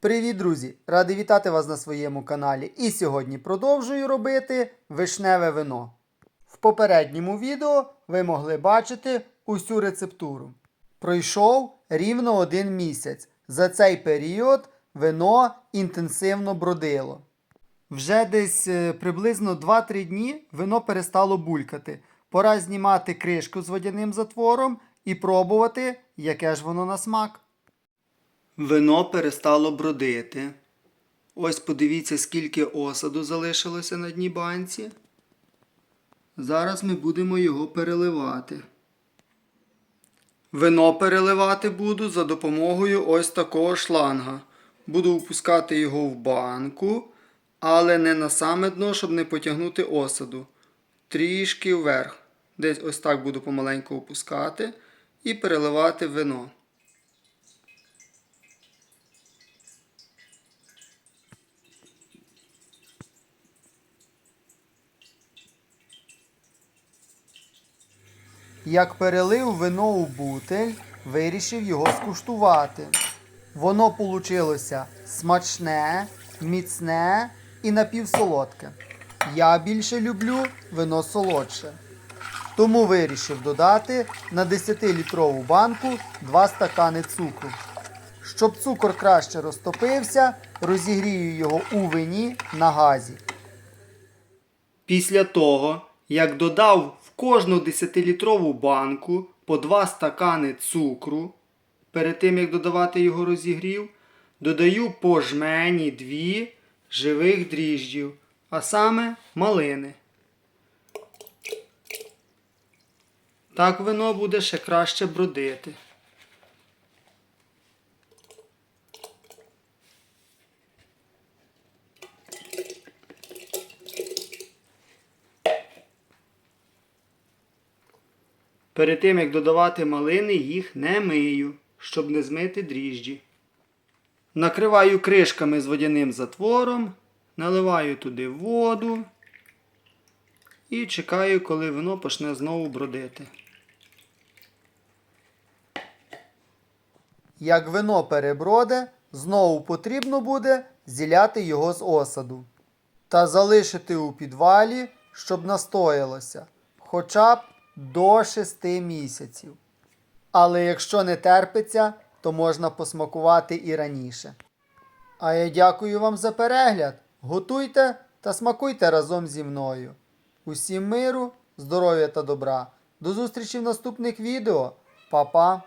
Привіт, друзі! Радий вітати вас на своєму каналі. І сьогодні продовжую робити вишневе вино. В попередньому відео ви могли бачити усю рецептуру. Пройшов рівно один місяць. За цей період вино інтенсивно бродило. Вже десь е, приблизно 2-3 дні вино перестало булькати. Пора знімати кришку з водяним затвором і пробувати, яке ж воно на смак. Вино перестало бродити. Ось подивіться, скільки осаду залишилося на дні банці. Зараз ми будемо його переливати. Вино переливати буду за допомогою ось такого шланга. Буду опускати його в банку, але не на саме дно, щоб не потягнути осаду. Трішки вверх. Десь ось так буду помаленьку опускати і переливати вино. Як перелив вино у бутель, вирішив його скуштувати. Воно получилося смачне, міцне і напівсолодке. Я більше люблю вино солодше. Тому вирішив додати на 10-літрову банку 2 стакани цукру. Щоб цукор краще розтопився, розігрію його у вині на газі. Після того, як додав в кожну 10-літрову банку по 2 стакани цукру, перед тим як додавати його розігрів, додаю по жмені 2 живих дріжджів, а саме малини. Так вино буде ще краще бродити. Перед тим як додавати малини, їх не мию, щоб не змити дріжджі. Накриваю кришками з водяним затвором, наливаю туди воду і чекаю, коли вино почне знову бродити. Як вино переброде, знову потрібно буде зіляти його з осаду та залишити у підвалі, щоб настоялося хоча б до 6 місяців. Але якщо не терпиться, то можна посмакувати і раніше. А я дякую вам за перегляд. Готуйте та смакуйте разом зі мною. Усім миру, здоров'я та добра. До зустрічі в наступних відео. Па-па!